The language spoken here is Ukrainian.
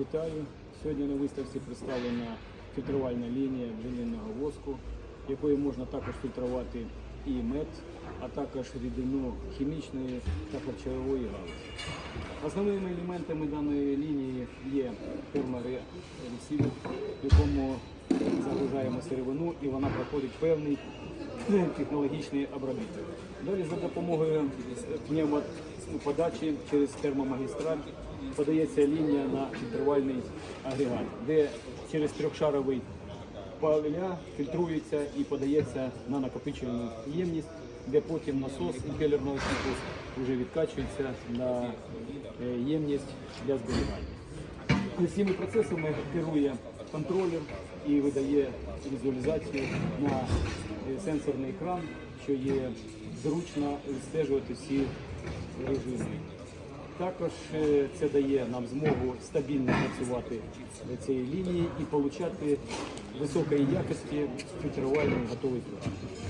Вітаю. Сьогодні на виставці представлена фільтрувальна лінія бджолиного воску, якою можна також фільтрувати і мед, а також рідину хімічної та харчової галузі. Основними елементами даної лінії є терморесівер, в якому загружаємо сировину і вона проходить певний технологічний обробіток. Далі за допомогою пневмоподачі через термомагістраль подається лінія на фільтрувальний агрегат, де через трьохшаровий паля фільтрується і подається на накопичувальну ємність, де потім насос імпелерного типу вже відкачується на е, ємність для зберігання. Цими процесами керує контролер і видає візуалізацію на сенсорний екран, що є зручно відстежувати всі режими. Також е, це дає нам змогу стабільно працювати на цій лінії і отримати високої якості фільтрувальний готовий продукт.